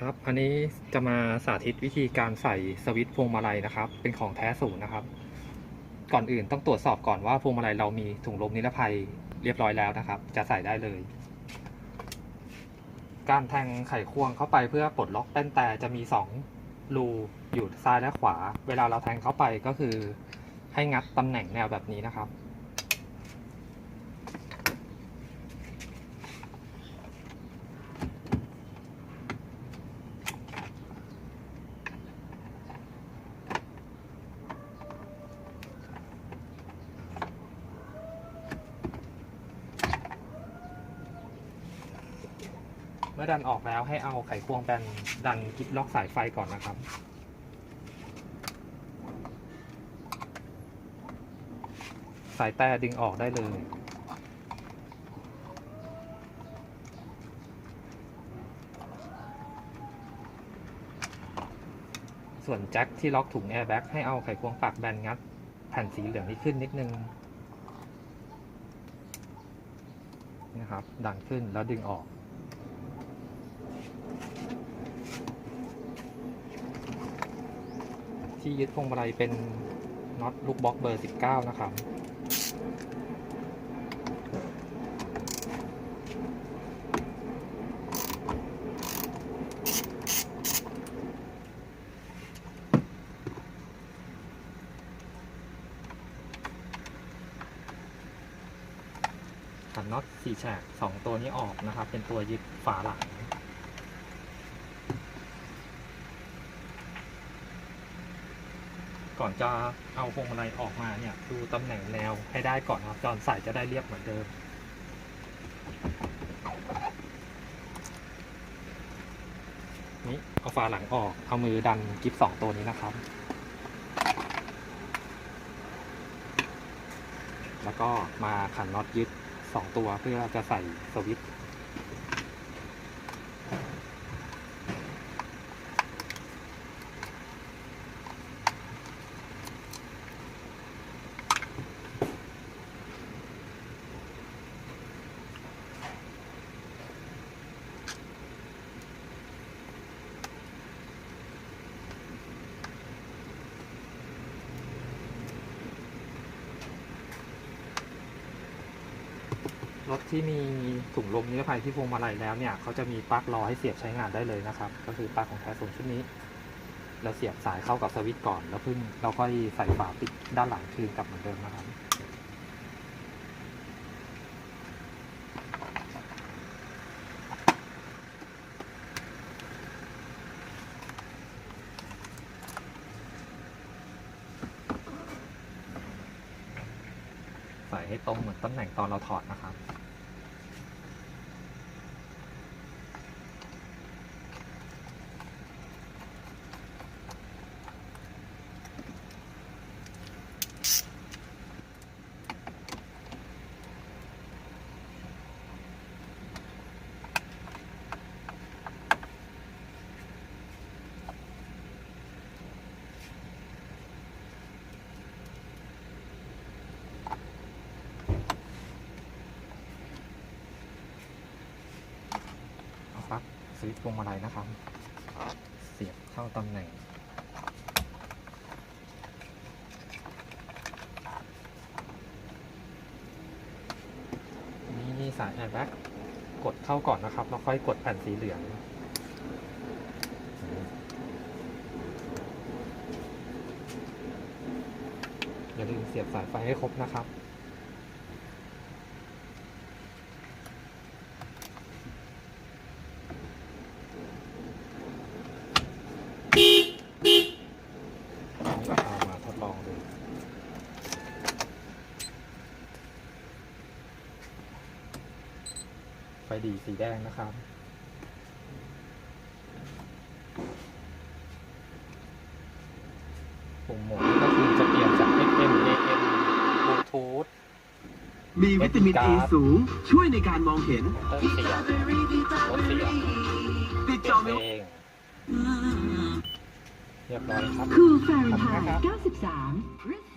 ครับ อันนี้จะมาสาธิตวิธีการใส่สวิตช์พวงมาลัยนะครับ เป็นของแท้ศูนย์นะครับ ก่อนอื่นต้องตรวจสอบก่อนว่าพวงมาลัยเรามีถุงลมนิรภัยเรียบร้อยแล้วนะครับ จะใส่ได้เลย การแทงไขควงเข้าไปเพื่อปลดล็อกแป้นแต่จะมีสองรูอยู่ซ้ายและขวา เวลาเราแทงเข้าไปก็คือ ให้งัดตำแหน่งแนวแบบนี้นะครับ มื่อดันออกแล้วให้เอาไขควงแบนดันกิ๊บล็อกสายไฟก่อนนะครับ สายแต่ดึงออกได้เลยส่วนแจ็คที่ล็อกถุงแอร์แบ็กให้เอาไขควงปากแบนงัด แผ่นสีเหลืองนี้ขึ้นนิดนึงนะครับ ดันขึ้นแล้วดึงออก ที่ยึดพวงมาลัยเป็นน็อตลูกบล็อกเบอร์ 19 นะครับขันน็อตสี่แฉกสองตัวนี้ออกนะครับ เป็นตัวยึดฝาหลัง ก่อนจะเอาพวงมาลัยออกมาเนี่ยดูตำแหน่งแนวให้ได้ก่อนครับก่อนใส่จะได้เรียบเหมือนเดิม นี่เอาฝาหลังออกเอามือดันกิฟสองตัวนี้นะครับ แล้วก็มาขันน็อตยึดสองตัวเพื่อจะใส่สวิตช์ รถที่มีถุงลมนิรภัยที่พวงมาลัยแล้วเนี่ยเขาจะมีปลั๊กรอให้เสียบใช้งานได้เลยนะครับ ก็คือปลั๊กของแท้ส่วนชุดนี้ เราเสียบสายเข้ากับสวิตช์ก่อน แล้วเพิ่งเราค่อยใส่ฝาปิดด้านหลังคืนกลับเหมือนเดิมนะครับใส่ให้ตรงเหมือนตำแหน่งตอนเราถอดนะครับ เอา ปลั๊กสวิตช์พวงมาลัยนะครับ เสียบเข้าตำแหน่งนี่สายแอร์แบ็กกดเข้าก่อนนะครับ แล้วค่อยกดแผ่นสีเหลืองอย่าลืมเสียบสายไฟให้ครบนะครับ อันนี้ก็เอามาทดลองดู ไฟดีสีแดงนะครับ ปุ่มโหมดนี่ก็คือจะเปลี่ยนจาก FM AM Bluetooth มีวิตามินเป็นเอการ์ดสูง ช่วยในการมองเห็นเติมเสียงลดเสียงติดเปลี่จยอนเพลงเรียบร้อยครับ Cool Fahrenheit 93